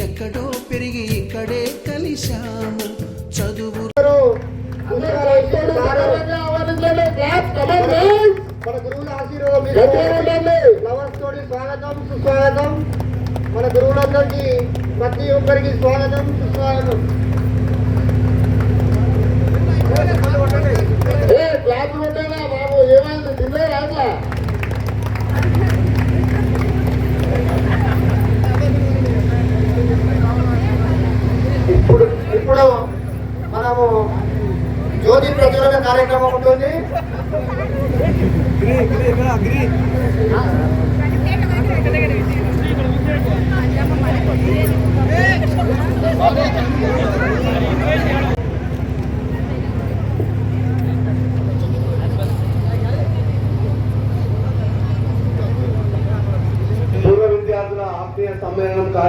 ఎక్కడో పెరిగి ఇక్కడే కలిశాము. చదువు మన గురువుల ఆశీర్వాదం స్వాగతం సుస్వాగతం. మన గురువులందరికీ ప్రతి ఒక్కరికి స్వాగతం సుస్వాగతం. క్లాస్ బాబు? ఏమైంది? తిందే రాట్లా ఇప్పుడు మనము జ్యోతి ప్రజ్వలన కార్యక్రమం ఉంటుంది. పూర్వ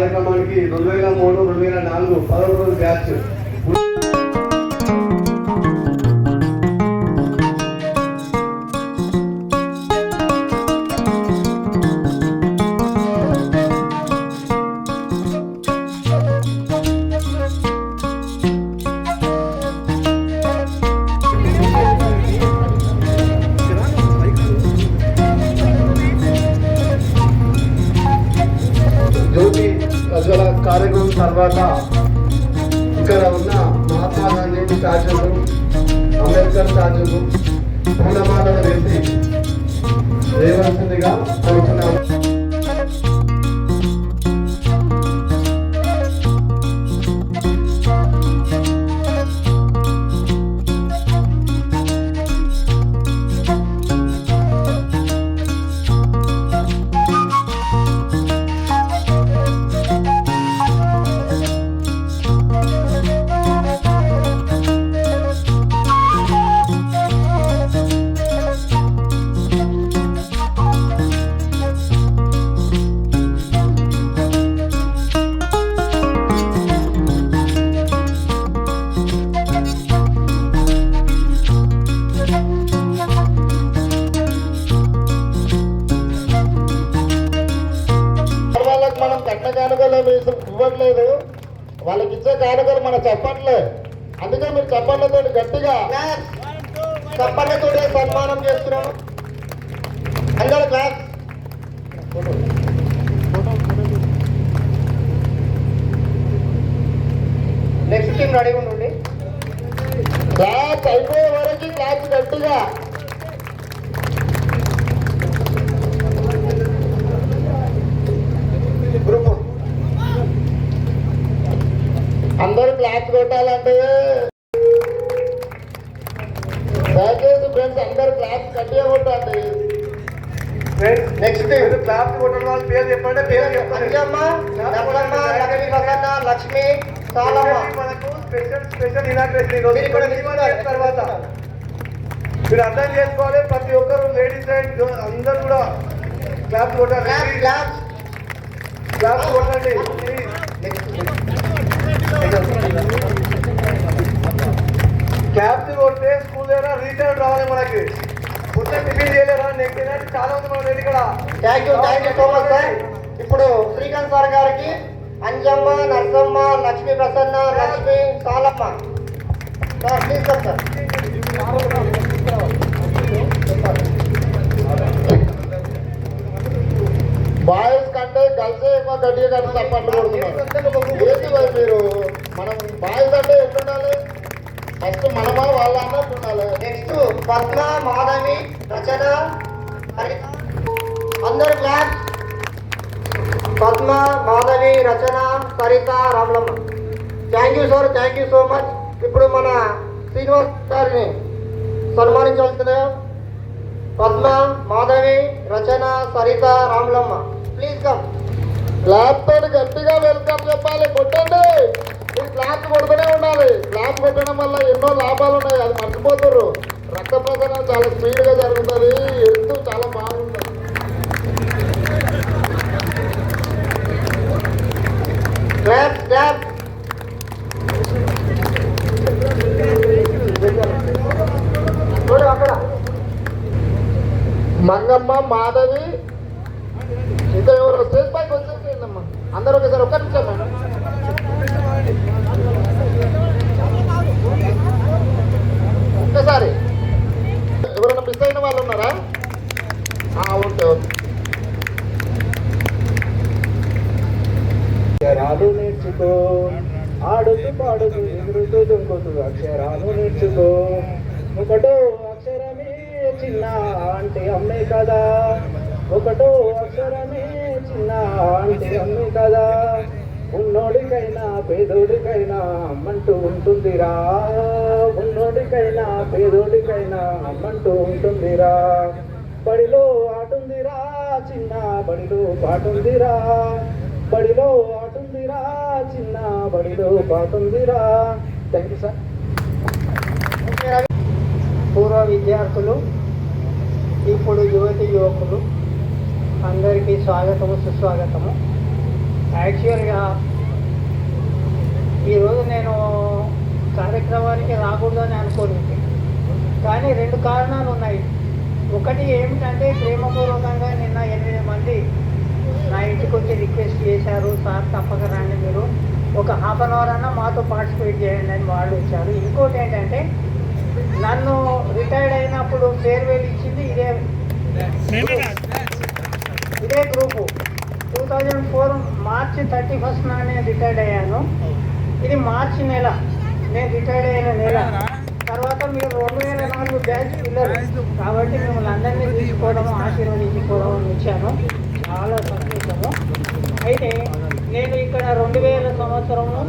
కార్యక్రమానికి రెండు వేల మూడు రెండు వేల నాలుగు పదవ రోజు బ్యాచ్ చప్పట్లతో గట్టిగా చప్పట్లతో సన్మానం చేస్తున్నాం అందరు క్లాస్ నెక్స్ట్ టీం రెడీ ఉండండి. క్లాస్ అయిపోయే వరకు క్లాస్ గట్టిగా. అందరూ క్లాస్ కొట్టాలంటే క్లాస్ వాళ్ళ పేరు చెప్పండి పేరు చెప్పండి. లక్ష్మీ మనకు స్పెషల్ స్పెషల్ అయిన తర్వాత. మీరు అర్థం చేసుకోవాలి ప్రతి ఒక్కరు లేడీస్ అండ్ అందరూ కూడా క్లాస్ కొట్టాలి క్లాస్ క్లాస్ క్లాస్ కొట్టండి. క్యాప్స్ కొడితే స్కూల్ దగ్గర రీటర్న్ రావాలి మనకి. టిఫిన్ చేయలేరా నెక్స్ట్ ఏంటంటే చాలా ఉంది మన ఇక్కడ. Thank you thank you so much sir ఇప్పుడు శ్రీకాంత్ సార్ గారికి Anjamma Narsamma Lakshmi Prasanna Lakshmi Salamma. Sir please sir sir boys కంటే గర్ల్స్ ఎక్కువ గట్టిగా కట్టి కొడుతున్నారు. ఏంటి మరి మీరు? మనం బాయ్స్ అంటే ఎట్లుండాలి? నెక్స్ట్ మనమా వాళ్ళ అన్నట్టు ఉండాలి. నెక్స్ట్ పద్మ మాధవి రచన అందరు claps Padma Madhavi Rachana Saritha Ramalamma. Thank you sir thank you so much ఇప్పుడు మన శ్రీనివాస్ గారిని సన్మానించవలసిన Padma Madhavi Rachana Saritha Ramalamma. Please come clap తోటి గట్టిగా వెల్కమ్ చెప్పాలి. కొట్టండి. మీరు క్లాప్ కొడుతూనే ఉండాలి క్లాప్ కొట్టడం వల్ల ఎన్నో లాభాలు ఉన్నాయి అది మర్చిపోతుర్రు. రక్త ప్రసరణ చాలా స్పీడ్గా జరుగుతుంది. ఎత్తు చాలా బాగుంటుంది. క్లాప్ క్లాప్ అక్కడ. మంగమ్మ మాధవి. ఇంకా ఎవరు? స్టేజ్ పైకి వచ్చేసేయండమ్మా అందరూ ఒకసారి ఒక్క నిమిషం మేడం అక్షరాలు నేర్చుకో ఆడుతూ పాడుతూ ఎగురుతూ దుంకుతూ అక్షరాలు నేర్చుకో ఒకటో అక్షరమే చిన్న అంటే అమ్మే కదా. ఒకటో అక్షరమే చిన్న అంటే అమ్మే కదా. ఉన్నోడికైనా పేదోడికైనా అమ్మంటూ ఉంటుందిరా. ఉన్నోడికైనా పేదోడికైనా అమ్మంటూ ఉంటుందిరా. బడిలో ఆటుందిరా చిన్న బడిలో పాటుందిరా బడిలో చిన్న బడిలో పాటుందిరా థ్యాంక్ యూ సార్ పూర్వ విద్యార్థులు ఇప్పుడు యువతి యువకులు అందరికీ స్వాగతము సుస్వాగతము. యాక్చువల్గా ఈరోజు నేను కార్యక్రమానికి రాకూడదని అనుకోలేదు. కానీ రెండు కారణాలు ఉన్నాయి. ఒకటి ఏమిటంటే ప్రేమపూర్వకంగా నిన్న ఎనిమిది మంది నా ఇంటికి వచ్చి రిక్వెస్ట్ చేశారు సార్ తప్పక రండి మీరు. ఒక హాఫ్ అన్ అవర్ అన్నా మాతో పార్టిసిపేట్ చేయండి అని వాళ్ళు వచ్చారు. ఇంకోటి ఏంటంటే నన్ను రిటైర్డ్ అయినప్పుడు ఫేర్వెల్ ఇచ్చింది ఇదే ఇదే group two thousand four March thirty first నాడు నేను రిటైర్డ్ అయ్యాను. ఇది మార్చి నెల. నేను రిటైర్డ్ అయిన నెల. తర్వాత మీరు రెండు వేల నాలుగు బ్యాచ్ పిల్లలు. కాబట్టి మిమ్మల్ని అందరినీ తీసుకోవడం ఆశీర్వదించుకోవడం వచ్చాను. చాలా సంతోషము అయితే నేను ఇక్కడ రెండు వేల సంవత్సరము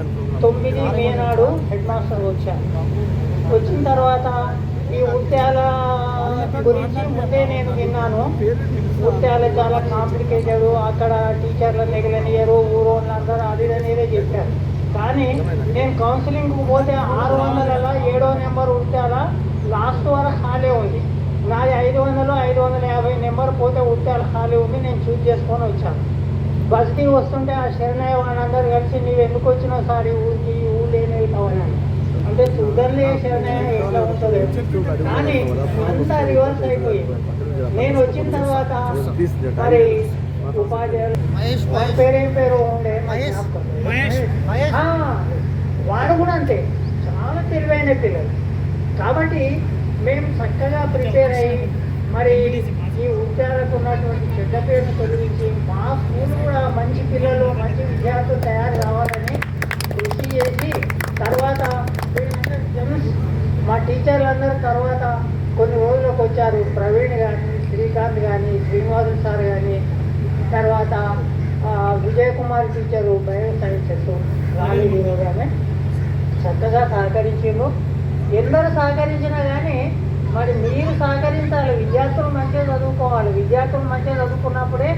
తొమ్మిది మే నాడు హెడ్ మాస్టర్ వచ్చాను. వచ్చిన తర్వాత ఈ ముత్యాల గురించి ముందే నేను విన్నాను. ముత్యాల చాలా కాంప్లికేటెడ్ అక్కడ టీచర్లు నెగలనియరు ఊరోళ్ళందరూ వాళ్ళందరూ అది అనేదే చెప్పారు. కానీ నేను కౌన్సిలింగ్కి పోతే ఆరు వందల ఏడో నెంబర్ ముత్యాల లాస్ట్ వరకు ఖాళీ ఉంది. నాది ఐదు వందలు ఐదు వందల యాభై నెంబర్ పోతే ఉత్యాల ఖాళీ ఉంది నేను చూస్ చేసుకొని వచ్చాను. బస్కి వస్తుంటే ఆ శరణయ్య వాళ్ళందరూ కలిసి నీవు ఎందుకు వచ్చినావు సార్ ఈ ఊరికి ఈ ఊళ్ళు ఏం వెళ్తావని అంటే చూద్దాంలే శరణయ్య ఎట్లా ఉంటుంది. కానీ అంతా రివర్స్ అయిపోయింది. నేను వచ్చిన తర్వాత మరి ఉపాధ్యాయులు పేరేం పేరు ఉండే? వాడు కూడా అంతే. చాలా తెలివైన పిల్లలు. కాబట్టి మేము చక్కగా ప్రిపేర్ అయ్యి మరి ఈ ఉద్యోగాలకు ఉన్నటువంటి చెడ్డ పేరును తొలగించి మా స్కూల్ కూడా మంచి పిల్లలు మంచి విద్యార్థులు తయారు కావాలని కృషి చేసి తర్వాత మా టీచర్లందరూ తర్వాత కొన్ని రోజులకు వచ్చారు. ప్రవీణ్ కానీ శ్రీకాంత్ కానీ శ్రీనివాసు సార్ కానీ తర్వాత Vijay Kumar teacher bio sciences Rani ఆమె చక్కగా సహకరించారు ఎందరూ సహకరించినా కానీ మరి మీరు సహకరించాలి. విద్యార్థులు మంచిగా చదువుకోవాలి. విద్యార్థులు మంచిగా చదువుకున్నప్పుడే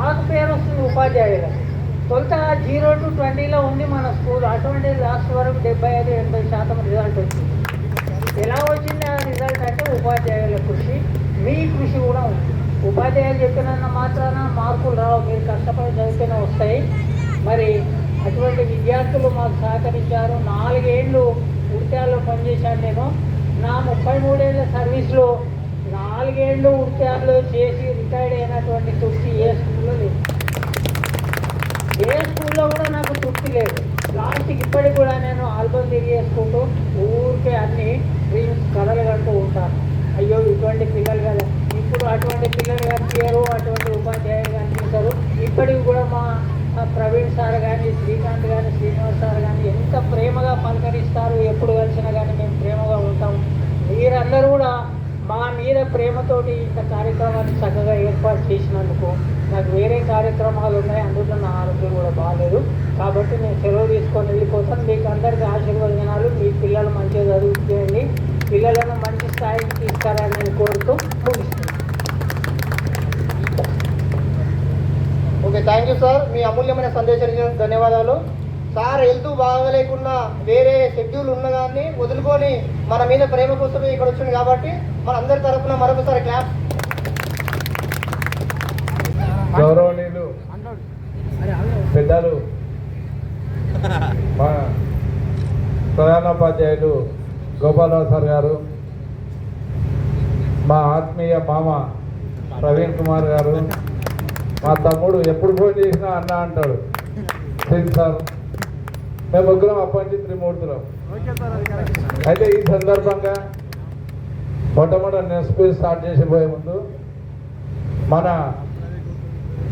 మాకు పేరు వస్తుంది ఉపాధ్యాయులకు తొలుత జీరో టు ట్వంటీలో ఉంది మన స్కూల్ అటువంటి లాస్ట్ వరకు డెబ్బై ఐదు ఎనభై శాతం రిజల్ట్ వచ్చింది. ఎలా వచ్చింది ఆ రిజల్ట్ అంటే ఉపాధ్యాయుల కృషి. మీ కృషి కూడా ఉంది. ఉపాధ్యాయులు చెప్పినంత మాత్రాన మార్కులు రావు. మీరు కష్టపడి చదివితేనే వస్తాయి. మరి అటువంటి విద్యార్థులు మాకు సహకరించారు. నాలుగేళ్ళు ఉడిత్యాల్లో పనిచేశాను నేను. నా ముప్పై మూడేళ్ళ సర్వీస్లో నాలుగేళ్ళు ఉద్యోగాలు చేసి రిటైర్డ్ అయినటువంటి తృప్తి ఏ స్కూల్లో లేదు. ఏ స్కూల్లో కూడా నాకు తృప్తి లేదు. లాస్ట్కి ఇప్పటికి కూడా నేను ఆల్బమ్ తిరిగేసుకుంటూ ఊరికే అన్ని డ్రీమ్స్ కథలు కడుతూ ఉంటాను. అయ్యో ఇటువంటి పిల్లలు కదా. ఇప్పుడు అటువంటి పిల్లలు కనిపించారు అటువంటి ఉపాధ్యాయులు కనిపిస్తారు ఇప్పటికి కూడా మా ప్రవీణ్ సార్ కానీ శ్రీకాంత్ కానీ శ్రీనివాస్ సార్ కానీ ఎంత ప్రేమగా పలకరిస్తారు ఎప్పుడు కలిసినా కానీ మేము ప్రేమగా ఉంటాం. మీరందరూ కూడా మా మీద ప్రేమతోటి ఇంత కార్యక్రమాన్ని చక్కగా ఏర్పాటు చేసినందుకు నాకు వేరే కార్యక్రమాలు ఉన్నాయి అందులో నా ఆరోగ్యం కూడా బాగాలేదు కాబట్టి నేను సెలవు తీసుకొని వెళ్ళిపోతాను. మీకు అందరికీ ఆశీర్వదనాలు మీ పిల్లలు మంచిగా చదువుతుంది పిల్లలను మంచి స్థాయికి తీసుకురాని నేను కోరుతూ ముగిస్తున్నాను. ఓకే థ్యాంక్ యూ సార్ మీ అమూల్యమైన సందేశానికి ధన్యవాదాలు. సార్ హెల్త్ బాగలేకున్నా వేరే షెడ్యూల్ ఉన్న కానీ వదులుకొని మన మీద ప్రేమ కోసమే ఇక్కడ వచ్చింది కాబట్టి మన అందరి తరఫున మరొకసారి క్లాస్ గౌరవనీయులు పెద్దలు మా ప్రధానోపాధ్యాయులు గోపాలరావు సార్ గారు మా ఆత్మీయ మామ ప్రవీణ్ కుమార్ గారు మా తమ్ముడు ఎప్పుడు ఫోన్ చేసినా అన్న అంటాడు. సార్. మేము ముగ్గురం అప్పటి త్రిమూర్తులం. అయితే ఈ సందర్భంగా మొట్టమొదటి స్కూల్ స్టార్ట్ చేసి పోయే ముందు మన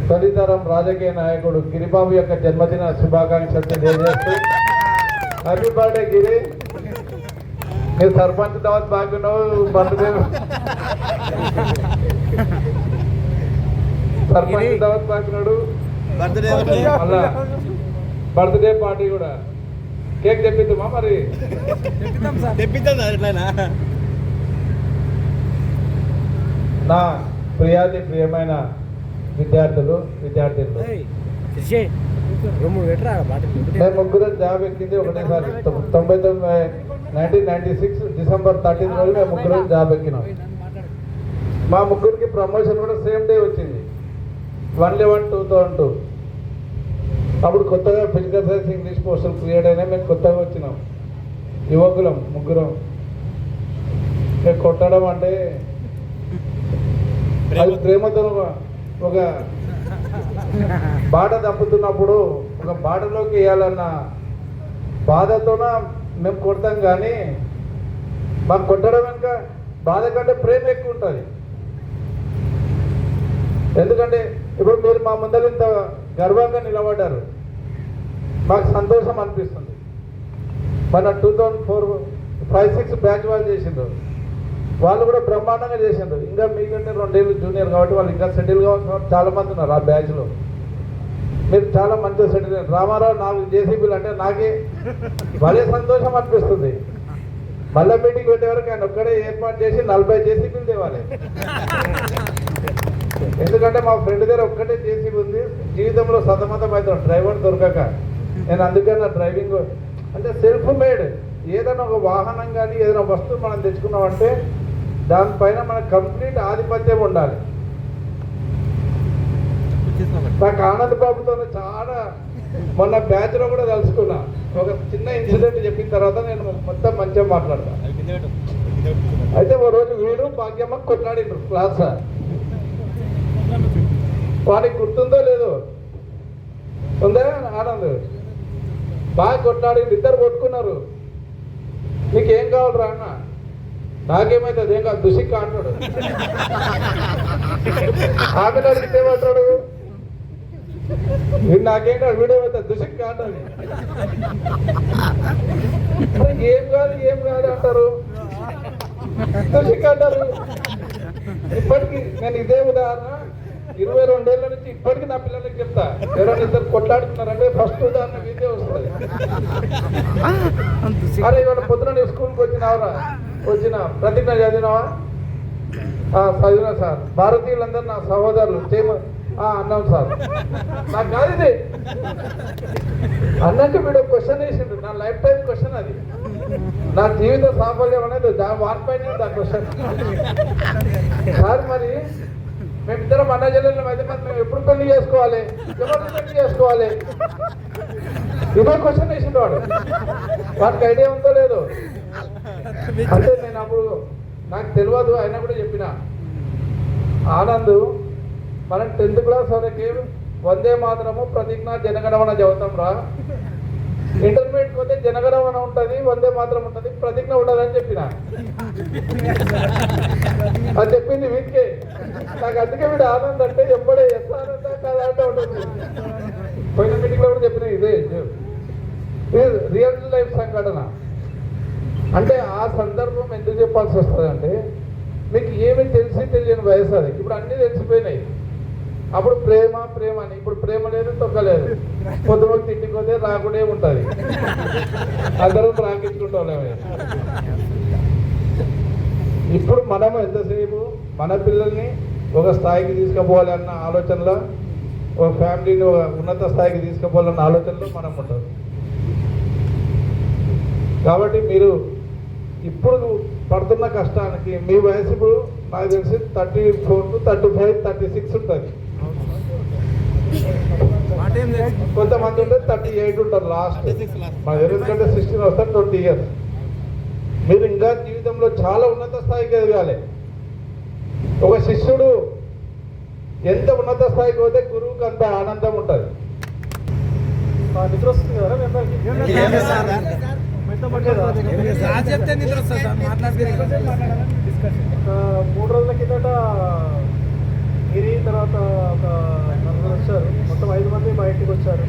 తొలితరం రాజకీయ నాయకుడు గిరిబాబు యొక్క జన్మదిన శుభాకాంక్షలు తెలియజేస్తూ హ్యాపీ బర్త్డే గిరి మీరు సర్పంచ్ దావత్ బాగున్నావు బర్త్డే సర్పంచ్ దావత్ బాగున్నాడు మళ్ళా బర్త్డే పార్టీ కూడా. కేక్ తెప్పిద్దామా మరి? నా ప్రియాది ప్రియమైన విద్యార్థులు విద్యార్థులు నేను ముగ్గురు జాబ్ ఎక్కింది ఒకటేసారి. తొంభై తొమ్మిది nineteen ninety six December thirteen రోజు మేము ముగ్గురు జాబ్ ఎక్కినాం. మా ముగ్గురికి ప్రమోషన్ కూడా సేమ్ డే వచ్చింది. One eleven two thousand two. అప్పుడు కొత్తగా ఫిజికల్ సైన్స్ ఇంగ్లీష్ పోస్టులు క్రియేట్ అయినాయి మేము కొత్తగా వచ్చినాం. యువకులం ముగ్గురం. మేము కొట్టడం అంటే అది ప్రేమతో ఒక- బాట తప్పుతున్నప్పుడు ఒక బాటలోకి వేయాలన్న బాధతోన మేము కొడతాం కానీ మాకు కొట్టడం వెనుక బాధ కంటే ప్రేమ ఎక్కువ ఉంటుంది. ఎందుకంటే ఇప్పుడు మీరు మా ముందర ఇంత గర్వంగా నిలబడ్డారు. మాకు సంతోషం అనిపిస్తుంది. మన two thousand four five six batch వాళ్ళు చేసిండ్రు. వాళ్ళు కూడా బ్రహ్మాండంగా చేసిండ్రు. ఇంకా మీకంటే రెండేళ్ళు జూనియర్ కాబట్టి వాళ్ళు ఇంకా సెటిల్ కావాల్సిన వాళ్ళు ఉన్నారు ఆ బ్యాచ్లో. మీరు చాలా మంచిగా సెటిల్ అయ్యారు. రామారావు నాలుగు జేసీబీలు అంటే నాకే భలే సంతోషం అనిపిస్తుంది. మళ్ళీ మీటింగ్ పెట్టే వరకు ఆయన ఒక్కడే ఏర్పాటు చేసి నలభై జేసీబీలు తేవాలి. ఎందుకంటే మా ఫ్రెండ్ దగ్గర ఒక్కటే జేసీబీ ఉంది. జీవితంలో సతమతం అవుతాం డ్రైవర్ దొరకక. నేను అందుకని నా డ్రైవింగ్ అంటే సెల్ఫ్ మేడ్ ఏదైనా ఒక వాహనం కానీ ఏదైనా వస్తువు మనం తెచ్చుకున్నామంటే దానిపైన మనకు కంప్లీట్ ఆధిపత్యం ఉండాలి. నాకు ఆనంద్ బాబుతో చాలా మొన్న బ్యాచ్లో కూడా తలుచుకున్నా. ఒక చిన్న ఇన్సిడెంట్ చెప్పిన తర్వాత నేను మొత్తం మంచిగా మాట్లాడతా. అయితే ఓ రోజు వీడు భాగ్యమ్మ కొట్లాడిండ్రు క్లాస్ వాడికి గుర్తుందో లేదో? ఉందా? ఆనంద్ బాగా కొట్టాడు ఇద్దరు కొట్టుకున్నారు. నీకేం కావాలరా అన్న? నాకేమైతుంది ఏం కాదు. దుసిక్క అంటాడు. ఆటగాడు అడిగితే పడతాడు వీడు నాకేం కాదు. వీడియో దుసిక్క అంటాడు. అరే ఏం కాదు ఏం కాదు అంటారు. దుసిక్క అంటారు. ఇప్పటికీ నేను ఇదే ఉదాహరణ. ఇరవై రెండేళ్ళ నుంచి ఇప్పటికి నా పిల్లలకి చెప్తా ఎవరైనా ఇద్దరు కొట్లాడుతున్నారంటే ఫస్ట్ ఉదాహరణ ఇదే వస్తుంది. అరే ఇవాళ పొద్దున నీ స్కూల్కి వచ్చినావరా? వచ్చిన. ప్రతిజ్ఞ చదివినావా? చదివినా సార్. భారతీయులందరూ నా సహోదరులు చేయమ అన్నాం సార్. నాకు కాదు ఇది. అన్నాక వీడు క్వశ్చన్ వేసిండు. నా లైఫ్ టైం క్వశ్చన్ అది. నా జీవిత సాఫల్యం అనేది దా వారిపైన ఆ క్వశ్చన్. సార్ మరి మేమిద్దరం అన్న జిల్లాలో అయితే మరి మేము ఎప్పుడు పెళ్ళి చేసుకోవాలి? ఎవరిని పెళ్ళి చేసుకోవాలి? ఇదే క్వశ్చన్ వేసిండు వాడు? వాడికి ఐడియా ఉందో లేదో? అంటే నేను అప్పుడు నాకు తెలియదు అయినా కూడా చెప్పిన. ఆనంద్ మనం టెన్త్ క్లాస్ వరకు వందే మాత్రము ప్రతిజ్ఞ జనగణమన చదువుతాం రా. ఇంటర్మీడియట్ పోతే జనగణమన ఉంటుంది వందే మాత్రం ఉంటుంది ప్రతిజ్ఞ ఉండదు అని చెప్పిన. అది చెప్పింది వీటికే. నాకు అందుకే వీడు ఆనంద్ అంటే ఎప్పుడే ఎస్ ఆనంద కాదా అంటే ఉంటుంది. పోయిన మీటింగ్లో కూడా చెప్పిన ఇదే రియల్ లైఫ్ సంఘటన. అంటే ఆ సందర్భం ఎందుకు చెప్పాల్సి వస్తుంది అంటే మీకు ఏమి తెలిసి తెలియని వయసు అది. ఇప్పుడు అన్నీ తెలిసిపోయినాయి. అప్పుడు ప్రేమ ప్రేమ అని. ఇప్పుడు ప్రేమ లేదు తొక్కలేదు పొద్దున తిండికి పోతే రాకుడే ఉంటుంది. అందరం రాకించుకుంటాం ఇప్పుడు మనము ఎంతసేపు మన పిల్లల్ని ఒక స్థాయికి తీసుకుపోవాలి అన్న ఆలోచనలో ఒక ఫ్యామిలీని ఒక ఉన్నత స్థాయికి తీసుకుపోవాలన్న ఆలోచనలో మనం ఉంటాం. కాబట్టి మీరు ఇప్పుడు పడుతున్న కష్టానికి మీ వయసు ఇప్పుడు నాకు తెలిసి thirty four to thirty five thirty six ఉంటుంది. కొంతమంది ఉంటే థర్టీ ఎయిట్ ఉంటారు లాస్ట్ మా ఎందుకంటే సిక్స్టీన్ వస్తారు ట్వంటీ ఇయర్స్ మీరు ఇంకా జీవితంలో చాలా ఉన్నత స్థాయికి ఎదగాలి. ఒక శిష్యుడు ఎంత ఉన్నత స్థాయికి పోతే గురువుకి అంత ఆనందం ఉంటుంది. నిద్ర వస్తుంది కదా మూడు రోజుల కిందట గిరి తర్వాత ఒక నలుగురు వచ్చారు. మొత్తం ఐదు మంది మా ఇంటికి వచ్చారు.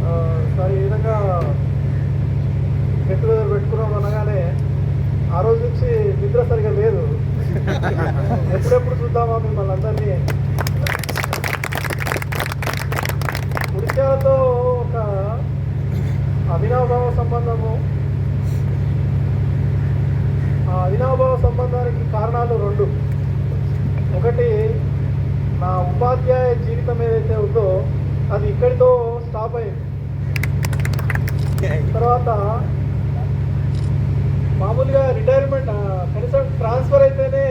సార్ సరే ఈ విధంగా గెట్ టుగెదర్ పెట్టుకున్నాం అనగానే ఆ రోజు నుంచి నిద్ర సరిగా లేదు. ఎప్పుడెప్పుడు చూద్దామా మిమ్మల్ని అందరినీ? ఉడిశాలతో అవినాభావ సంబంధము. ఆ అవినాభావ సంబంధానికి కారణాలు రెండు. ఒకటి నా ఉపాధ్యాయ జీవితం ఏదైతే ఉందో అది ఇక్కడితో స్టాప్ అయింది. తర్వాత మామూలుగా రిటైర్మెంట్ కనీసం ట్రాన్స్ఫర్ అయితేనే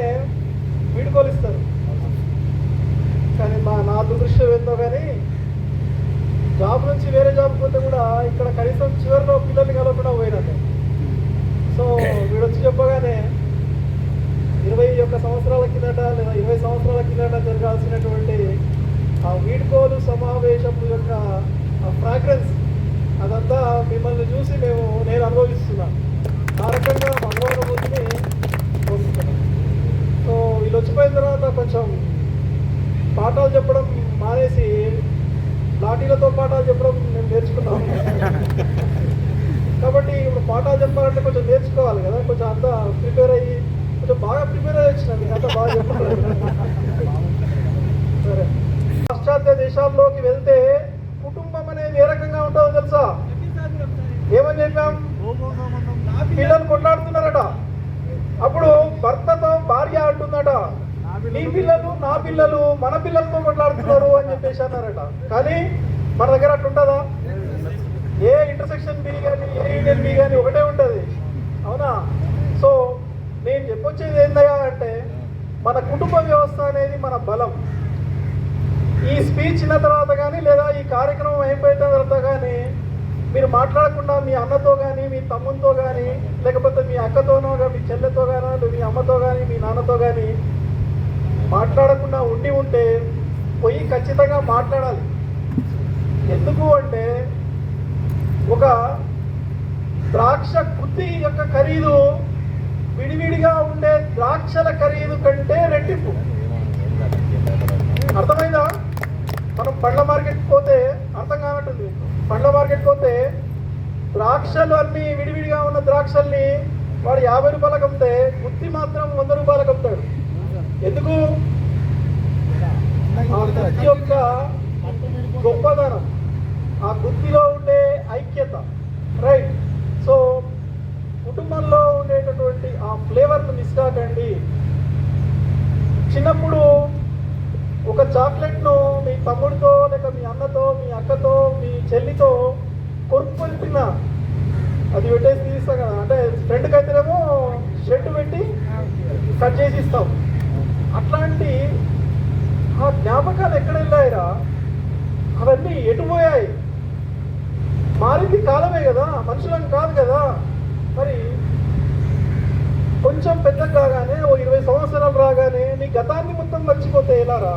వీడుకోలు ఇస్తారు. కానీ మా నా దురదృష్టం ఏందో కానీ జాబ్ నుంచి వేరే జాబ్ పోతే కూడా ఇక్కడ కనీసం చివరిలో పిల్లల్ని కలవకుండా పోయినట్టు. సో వీడు వచ్చి చెప్పగానే ఇరవై ఒక్క సంవత్సరాల కిందట లేదా ఇరవై సంవత్సరాల కిందట జరగాల్సినటువంటి ఆ వీడ్కోలు సమావేశం యొక్క ఆ ఫ్రాగ్రెన్స్ అదంతా మిమ్మల్ని చూసి మేము నేను అనుభవిస్తున్నా ఆ రకంగా అనుభవబుద్ధిని పొందుతున్నాను సో వీళ్ళు వచ్చిపోయిన తర్వాత కొంచెం పాఠాలు చెప్పడం మానేసి లాఠీలతో పాఠాలు చెప్పడం మేము నేర్చుకున్నాం కాబట్టి ఇప్పుడు పాఠాలు చెప్పాలంటే కొంచెం నేర్చుకోవాలి కదా కొంచెం అంతా ప్రిపేర్ అయ్యి కొంచెం బాగా ప్రిపేర్ అయ్యి వచ్చినది అంతా బాగా చెప్పాలి సరే. పాశ్చాత్య దేశాల్లోకి వెళ్తే కుటుంబం అనేది ఏ రకంగా ఉంటుందో తెలుసా? ఏమని చెప్పాం? పిల్లలు కొట్లాడుతున్నారట. అప్పుడు భర్తతో భార్య అంటుందట నీ పిల్లలు నా పిల్లలు మన పిల్లలతో కొట్లాడుతున్నారు అని చెప్పేసి అన్నారట. కానీ మన దగ్గర అట్లుంటుందా? ఏ ఇంటర్సెక్షన్ బి కానీ ఏ యూనియన్ బి కానీ ఒకటే ఉంటుంది. అవునా? సో నేను చెప్పొచ్చేది ఏందయ్యా అంటే మన కుటుంబ వ్యవస్థ అనేది మన బలం. ఈ స్పీచ్ ఇన్న తర్వాత కానీ లేదా ఈ కార్యక్రమం అయిపోయిన తర్వాత కానీ మీరు మాట్లాడకుండా మీ అన్నతో కానీ మీ తమ్మునితో కానీ లేకపోతే మీ అక్కతోనో కానీ మీ చెల్లెతో కానీ మీ అమ్మతో కానీ మీ నాన్నతో కానీ మాట్లాడకుండా ఉండి ఉంటే పోయి ఖచ్చితంగా మాట్లాడాలి. ఎందుకు అంటే ఒక ద్రాక్ష గుత్తి యొక్క ఖరీదు విడివిడిగా ఉండే ద్రాక్షల ఖరీదు కంటే రెట్టింపు. అర్థమైందా? మనం పండ్ల మార్కెట్ పోతే అర్థం కానట్టుంది. పండ్ల మార్కెట్ పోతే ద్రాక్షలు అన్ని విడివిడిగా ఉన్న ద్రాక్షల్ని వాడు యాభై రూపాయలకు అమ్మితే గుత్తి మాత్రం వంద రూపాయలకు అమ్ముతాడు. ఎందుకు? ఆ గుత్తి యొక్క గొప్పదనం ఆ గుత్తిలో ఉండే ఐక్యత రైట్ సో కుటుంబంలో ఉండేటటువంటి ఆ ఫ్లేవర్ను మిస్ కాకండి చిన్నప్పుడు ఒక చాక్లెట్ను మీ తమ్ముడితో లేక మీ అన్నతో మీ అక్కతో మీ చెల్లితో కొనుక్కొని తిన్నా అది పెట్టేసి తీస్తా కదా అంటే ఫ్రెండ్కి అయితేనేమో షెడ్ పెట్టి కట్ చేసి ఇస్తాం. అట్లాంటి ఆ జ్ఞాపకాలు ఎక్కడ వెళ్ళాయిరా? అవన్నీ ఎటు పోయాయి? మారింది కాలమే కదా మనుషులం కాదు కదా. మరి కొంచెం పెద్ద కాగానే ఓ ఇరవై సంవత్సరాలు రాగానే నీ గతాన్ని మొత్తం మర్చిపోతే ఎలారా?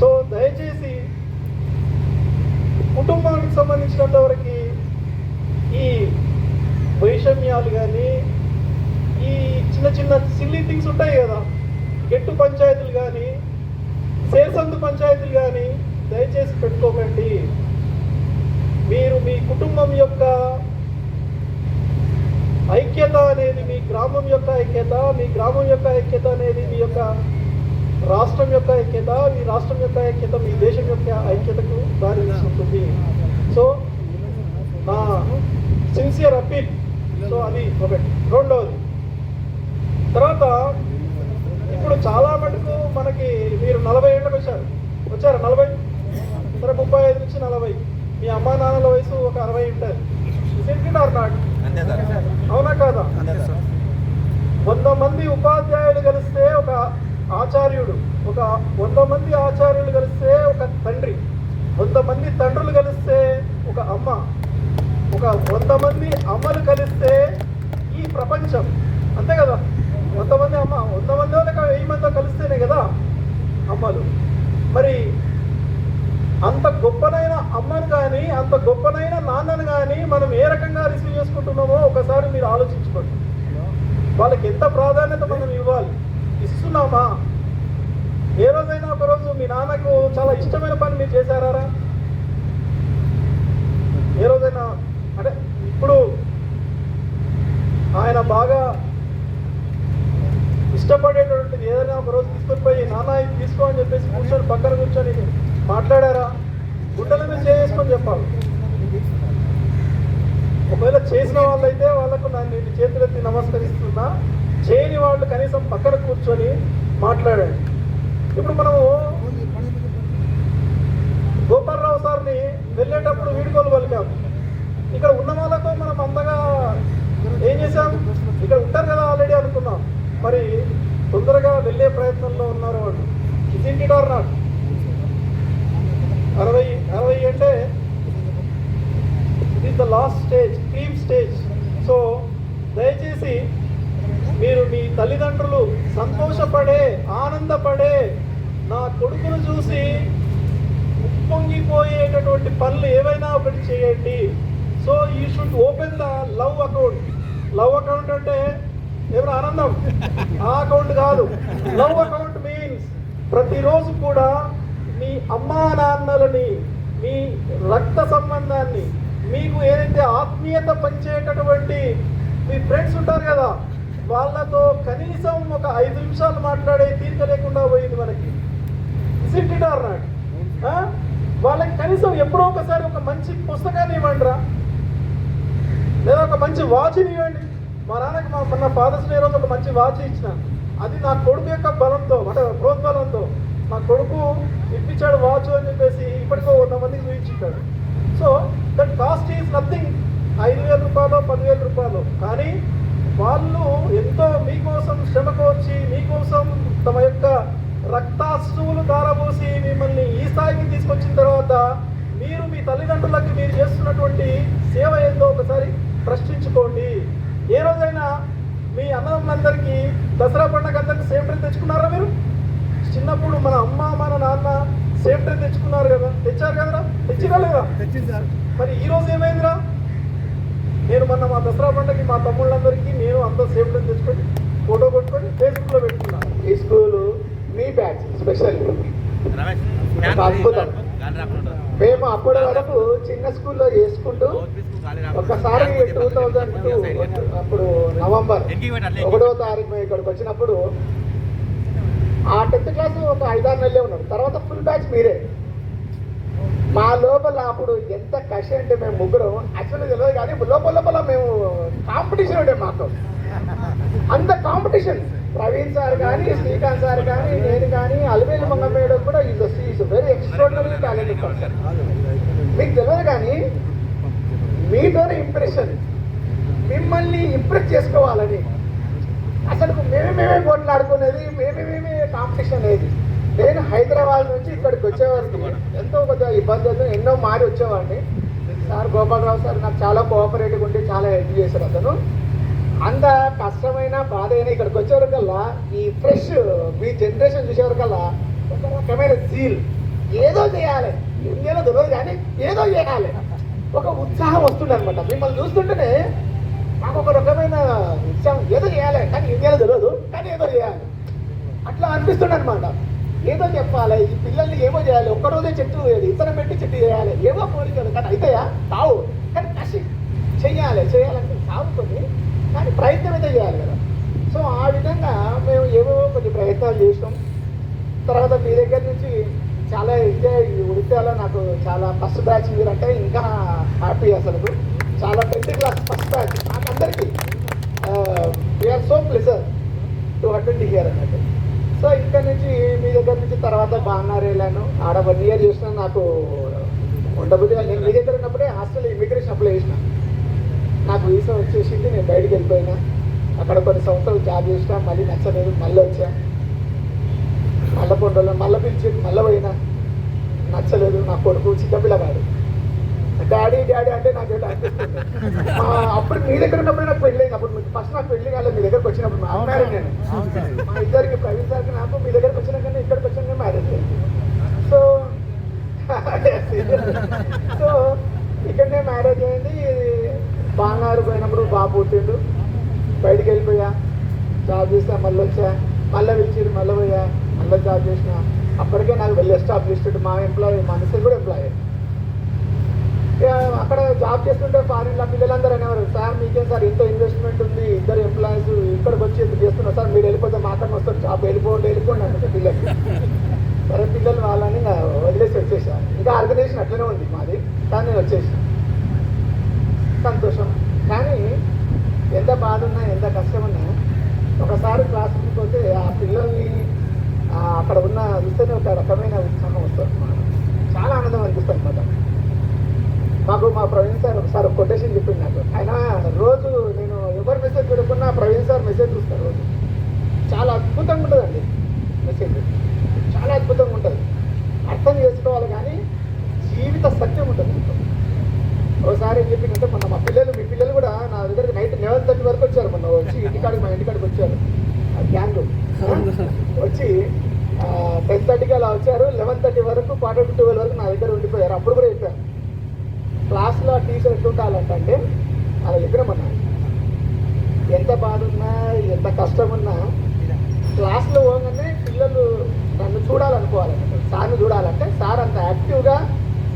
సో దయచేసి కుటుంబానికి సంబంధించినంత వరకు ఈ వైషమ్యాలు కానీ ఈ చిన్న చిన్న సిల్లీ థింగ్స్ ఉంటాయి కదా గెట్టు పంచాయతీలు కానీ సేసందు పంచాయతీలు కానీ దయచేసి పెట్టుకోకండి. మీరు మీ కుటుంబం యొక్క ఐక్యత అనేది మీ గ్రామం యొక్క ఐక్యత మీ గ్రామం యొక్క ఐక్యత అనేది మీ యొక్క రాష్ట్రం యొక్క ఐక్యత మీ రాష్ట్రం యొక్క ఐక్యత మీ దేశం యొక్క ఐక్యతకు దారి తీస్తుంది సో నా సిన్సియర్ అప్పీల్ సో అది ఒకటి. రెండవది తర్వాత ఇప్పుడు చాలా మటుకు మనకి మీరు నలభై ఏళ్ళకి వచ్చారు వచ్చారా నలభై? సరే ముప్పై ఐదు నుంచి నలభై. మీ అమ్మా నాన్నల వయసు ఒక అరవై ఉంటారు ఆర్ నాట్ అవునా కాదా? వంద మంది ఉపాధ్యాయులు కలిస్తే ఒక ఆచార్యుడు ఒక వంద మంది ఆచార్యులు కలిస్తే ఒక తండ్రి వంద మంది తండ్రులు కలిస్తే ఒక అమ్మ ఒక వంద మంది అమ్మలు కలిస్తే ఈ ప్రపంచం. అంతే కదా? వంద మంది అమ్మ వంద మంది లేక వెయ్యి మంది కలిస్తేనే కదా అమ్మలు. మరి అంత గొప్పనైన అమ్మను కానీ అంత గొప్పనైన నాన్నను కానీ మనం ఏ రకంగా రిసీవ్ చేసుకుంటున్నామో ఒకసారి మీరు ఆలోచించుకోండి. వాళ్ళకి ఎంత ప్రాధాన్యత మనం ఇవ్వాలి? ఇస్తున్నామా? ఏ రోజైనా ఒకరోజు మీ నాన్నకు చాలా ఇష్టమైన పని మీరు చేశారా ఏ రోజైనా అంటే ఇప్పుడు ఆయన బాగా ఇష్టపడేటువంటిది ఏదైనా ఒక రోజు తీసుకొని పోయి నాన్న ఇది తీసుకో అని చెప్పేసి కూర్చొని పక్కన కూర్చొని మాట్లాడారా? గుడ్డల మీద చేసుకొని చెప్పాలి. ఒకవేళ చేసిన వాళ్ళైతే వాళ్ళకు నన్ను నేను చేతులెత్తి నమస్కరిస్తున్నా చేయని వాళ్ళు కనీసం పక్కన కూర్చొని మాట్లాడండి ఇప్పుడు మనము గోపాలరావు సార్ని వెళ్ళేటప్పుడు వీడుకోలు పలికాము ఇక్కడ ఉన్న వాళ్ళతో మనం అంతగా ఏం చేశాం? ఇక్కడ ఉంటారు కదా ఆల్రెడీ అనుకున్నాం. మరి వెళ్ళే ప్రయత్నంలో ఉన్నారు వాళ్ళు. ఇట్ ఇట్ ఆర్ నాట్ అరవై అరవై అంటే it is the last stage cream stage so దయచేసి మీరు మీ తల్లిదండ్రులు సంతోషపడే ఆనందపడే నా కొడుకును చూసి ఉప్పొంగిపోయేటటువంటి పనులు ఏవైనా ఒకటి చేయండి. So you should open the love account love account అంటే ఎవరు ఆనందం? ఆ అకౌంట్ కాదు. లవ్ అకౌంట్ మీన్స్ ప్రతిరోజు కూడా మీ అమ్మా నాన్నలని మీ రక్త సంబంధాన్ని మీకు ఏదైతే ఆత్మీయత పంచేటటువంటి మీ ఫ్రెండ్స్ ఉంటారు కదా వాళ్ళతో కనీసం ఒక ఐదు నిమిషాలు మాట్లాడే తీరిక లేకుండా పోయింది మనకి. ఇట్ ఇట్ వాళ్ళకి కనీసం ఎప్పుడో ఒకసారి ఒక మంచి పుస్తకాన్ని ఇవ్వండిరా. లేదా ఒక మంచి వాచ్ని ఇవ్వండి. మా నాన్నకి మా మొన్న ఫాదర్స్ డే రోజు ఒక మంచి వాచ్ ఇచ్చిన. అది నా కొడుకు యొక్క బలంతో అంటే ప్రోద్బలంతో. నా కొడుకు ఇప్పించాడు వాచ్ అని చెప్పేసి ఇప్పటికో వంద మందికి చూపించాడు so that cost is nothing ఐదు వేల రూపాయలు పదివేల రూపాయలు. కానీ వాళ్ళు ఎంతో మీకోసం శ్రమకు వచ్చి మీకోసం తమ యొక్క రక్తాశ్రువులు దారబోసి మిమ్మల్ని ఈ స్థాయికి తీసుకొచ్చిన తర్వాత మీరు మీ తల్లిదండ్రులకు మీరు చేస్తున్నటువంటి సేవ ఏందో ఒకసారి ప్రశ్నించుకోండి. ఏ రోజైనా మీ అన్నదమ్ములందరికీ దసరా పండుగ అందరికి సేమ్ డ్రెస్ తెచ్చుకున్నారా మీరు? చిన్నప్పుడు మన అమ్మ మన నాన్న సేమ్ డ్రెస్ తెచ్చుకున్నారు కదా. తెచ్చారు కదరా? తెచ్చిరా లేదా? తెచ్చింది సార్. మరి ఈ రోజు ఏమైందిరా? నేను మొన్న మా దసరా పండుగకి మా తమ్ముళ్ళందరికీ నేను అంతా సేఫ్ డ్రెస్ తెచ్చుకొని ఫోటో కొట్టుకొని ఫేస్బుక్లో పెట్టుకున్నా. ఈ స్కూలు మీ బ్యాచ్ స్పెషల్. అద్భుతం. మేము అప్పటి వరకు చిన్న స్కూల్లో చేసుకుంటూ ఒకసారి టూ థౌజండ్ అప్పుడు నవంబర్ ఒకటో తారీఖు మేము ఇక్కడికి వచ్చినప్పుడు ఆ టెన్త్ క్లాస్ ఒక ఐదారు నెలలే ఉన్నాడు తర్వాత ఫుల్ బ్యాచ్ మీరే. మా లోపల అప్పుడు ఎంత కషి అంటే మేము ముగ్గురం యాక్చువల్గా తెలియదు కానీ లోపల లోపల మేము కాంపిటీషన్ ఉండే మాకు. అంత కాంపిటీషన్. ప్రవీణ్ సార్ కానీ శ్రీకాంత్ సార్ కానీ నేను కానీ అలవేలు మంగమ్మేయడం కూడా is is very extraordinary talent person మీకు తెలియదు కానీ మీతోనే ఇంప్రెషన్ మిమ్మల్ని ఇంప్రెస్ చేసుకోవాలని. అసలు మేమే మేమే కొట్లాడుకునేది మేమే మేమే కాంపిటీషన్ అనేది. నేను హైదరాబాద్ నుంచి ఇక్కడికి వచ్చేవారు ఎంతో కొద్దిగా ఇబ్బంది అవుతుంది ఎన్నో మారి వచ్చేవాడిని. సార్ గోపాలరావు సార్ నాకు చాలా కోఆపరేటివ్ ఉండి చాలా హెల్ప్ చేశారు అతను. అంత కష్టమైన బాధ అయినా ఇక్కడికి వచ్చేవరకల్లా ఈ ఫ్రెష్ మీ జనరేషన్ చూసేవరకల్లా ఒక రకమైన జీల్ ఏదో చేయాలి. ఇండియాలో తెలియదు కానీ ఏదో చేయాలి. ఒక ఉత్సాహం వస్తుంది అనమాట మిమ్మల్ని చూస్తుంటేనే నాకు ఒక రకమైన ఉత్సాహం. ఏదో చేయాలి కానీ ఇండియాలో తెలియదు కానీ ఏదో చేయాలి. అట్లా అనిపిస్తుండే అనమాట ఏదో చెప్పాలి ఈ పిల్లల్ని ఏమో చేయాలి ఒక్కరోజే చెట్టు ఇతరం పెట్టి చెట్టు చేయాలి ఏమో కోరికలు. కానీ అయితాయా? కావు. కానీ కసి చెయ్యాలి చేయాలంటే సాగుతుంది కానీ ప్రయత్నం అయితే చేయాలి కదా. సో ఆ విధంగా మేము ఏవో కొన్ని ప్రయత్నాలు చేసినాం. తర్వాత మీ దగ్గర నుంచి చాలా ఎంజాయ్ ఉడితాలో నాకు చాలా ఫస్ట్ బ్యాచ్ మీరంటే ఇంకా హ్యాపీ అసలు. చాలా టెన్త్ క్లాస్ ఫస్ట్ బ్యాచ్ నాకు అందరికీ we are so pleasure to attend here అన్నట్టు సో ఇక్కడ నుంచి మీ దగ్గర నుంచి తర్వాత బాగున్నారు వెళ్ళాను ఆడ వన్ ఇయర్ చేసిన నాకు ఉండబుద్ధి నేను మీ దగ్గర ఉన్నప్పుడే హాస్టల్ ఇమిగ్రేషన్ అప్లై చేసినాను నాకు వీసా వచ్చేసింది నేను బయటికి వెళ్ళిపోయినా. అక్కడ కొన్ని సంవత్సరాలు జాబ్ చేసినా మళ్ళీ నచ్చలేదు మళ్ళీ వచ్చా. మళ్ళీ కొన్ని రోజులు మళ్ళీ పిలిచి మళ్ళీ పోయినా. నచ్చలేదు నా కొడుకు చిన్నపిల్లవాడు డాడీ డాడీ అంటే నాకు అప్పుడు మీ దగ్గర ఉన్నప్పుడు నాకు పెళ్ళి అయింది. అప్పుడు ఫస్ట్ నాకు పెళ్ళి కాలేదు మీ దగ్గరకు వచ్చినప్పుడు మా మ్యారేజ్ నేను మా ఇద్దరికి ప్రవీణ్ సార్కి నాకు మీ దగ్గరకు వచ్చినాకనే ఇక్కడికి వచ్చాక మ్యారేజ్ సో సో ఇక్కడనే మ్యారేజ్ అయింది పోయినప్పుడు బాబు పుట్టిండు. బయటికి వెళ్ళిపోయా. జాబ్ చేస్తా మళ్ళీ వచ్చా. మళ్ళీ పిలిచిరు మళ్ళీ పోయా. మళ్ళీ జాబ్ చేసిన. అప్పటికే నాకు వెళ్ళి ఎస్టాబ్లిష్డ్ మా ఎంప్లాయీ మా మిస్సెస్ కూడా ఎంప్లాయీ ఇక అక్కడ జాబ్ చేస్తుంటే ఫారిన్లో పిల్లలందరూ అనేవారు సార్ మీకేం సార్ ఇంత ఇన్వెస్ట్మెంట్ ఉంది. ఇద్దరు ఎంప్లాయీస్ ఇక్కడికి వచ్చి ఇంత చేస్తున్నారు? సార్ మీరు వెళ్ళిపోతే మాత్రం వస్తారు. జాబ్ వెళ్ళిపోండి వెళ్ళిపోండి అంటే పిల్లలు. సరే పిల్లలు వాళ్ళని వదిలేసి వచ్చేసాను ఇంకా ఆర్గనైజేషన్ అట్లనే ఉంది మాది. కానీ నేను వచ్చేసాను. సంతోషం. కానీ ఎంత బాధ ఉన్నా ఎంత కష్టం ఉన్నా ఒకసారి క్లాసుకి పోతే ఆ పిల్లల్ని అక్కడ ఉన్న చూస్తేనే ఒక రకమైన ఉత్సాహం వస్తుంది చాలా ఆనందం అనిపిస్తుంది అన్నమాట. మాకు మా ప్రవీణ్ సార్ ఒకసారి కొటేషన్ చెప్పింది నాకు. ఆయన రోజు నేను ఎవరు మెసేజ్ చూడకుండా ప్రవీణ్ సార్ మెసేజ్ చూస్తారు రోజు. చాలా అద్భుతంగా ఉంటుందండి మెసేజ్ చాలా అద్భుతంగా ఉంటుంది అర్థం చేసుకోవాలి కానీ జీవిత సత్యం ఉంటుంది ఇందులో. ఒకసారి ఏం చెప్పిందంటే మొన్న మా పిల్లలు మీ పిల్లలు కూడా నా దగ్గర నైట్ లెవెన్ థర్టీ వరకు వచ్చారు మొన్న వచ్చి ఇంటికాడికి మా ఇంటికాడికి వచ్చారు గ్యాంగ్ వచ్చి టెన్ థర్టీకి అలా వచ్చారు లెవెన్ థర్టీ వరకు క్వార్టర్ టు ట్వెల్వ్ వరకు నా దగ్గర ఉండిపోయారు అప్పుడు కూడా చెప్పారు క్లాస్లో టీచర్ ఎట్లుండాలంటే అలా చెప్పినామన్నా ఎంత బాధ ఉన్నా ఎంత కష్టం ఉన్నా క్లాస్లో పోగానే పిల్లలు నన్ను చూడాలనుకోవాలంట సార్ని చూడాలంటే సార్ అంత యాక్టివ్గా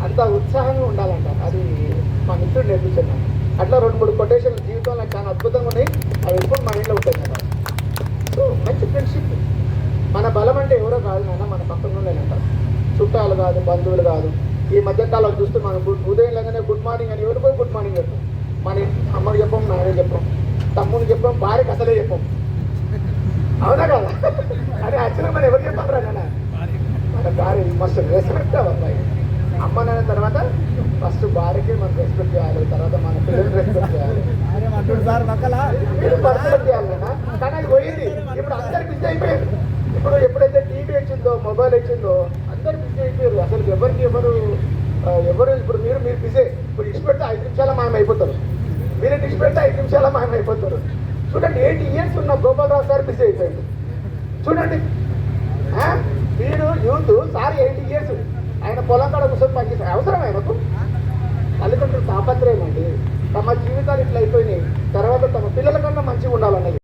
అంత ఉత్సాహంగా ఉండాలంట అది మా మిత్రుడు నేర్పించాను నాకు. అట్లా రెండు మూడు కొటేషన్లు జీవితంలో చాలా అద్భుతంగా ఉన్నాయి అవి ఎప్పుడు మా ఇంట్లో ఉంటాయి కదా సో మంచి ఫ్రెండ్షిప్ మన బలం అంటే ఎవరో కాదు నాన్న మన పక్కన ఉండేనంట చుట్టాలు కాదు బంధువులు కాదు ఈ మధ్యకాలం చూస్తే మనం గుడ్ ఉదయం లేగానే గుడ్ మార్నింగ్ అని ఎవరు పోయి గుడ్ మార్నింగ్ చెప్పాం మన అమ్మకి చెప్పాం నాన్నకి చెప్పాం తమ్ముని చెప్పాం భార్యకి అసలే చెప్పాం. అవునా కదా? అరే యాక్చువల్గా మనం ఎవరు చెప్పారా నాన్న? మన భార్య మస్తు రెస్పెక్ట్ అబ్బాయి. అమ్మ నాన్న తర్వాత ఫస్ట్ భార్యకి మనం రెస్పెక్ట్ చేయాలి తర్వాత మన పిల్లలు రెస్పెక్ట్ చేయాలి. మీరు కానీ అది పోయింది. ఇప్పుడు అందరు బిజీ అయిపోయారు. ఇప్పుడు ఎప్పుడైతే టీవీ వచ్చిందో మొబైల్ వచ్చిందో అందరు బిజీ అయిపోయారు. అసలు ఎవరికి ఎవరు ఎవరు ఇప్పుడు మీరు మీరు బిజీ ఇప్పుడు ఇష్టపెడితే ఐదు నిమిషాల మనం అయిపోతారు మీరు డిష్ పెడితే ఐదు నిమిషాల మాయం అయిపోతారు చూడండి ఎయిట్ ఇయర్స్ ఉన్న గోపాలరావు సార్ బిజీ అయిపోయింది చూడండి మీరు యూత్ సార్ ఎయిట్ ఇయర్స్. ఆయన పొలం కాడ కూర్చొని పనిచేస్తారు అవసరం ఆయనకు? తల్లిదండ్రులు తాపత్రయం అండి తమ జీవితాలు ఇట్లయిపోయినాయి తర్వాత తమ పిల్లల కన్నా మంచిగా ఉండాలన్నది.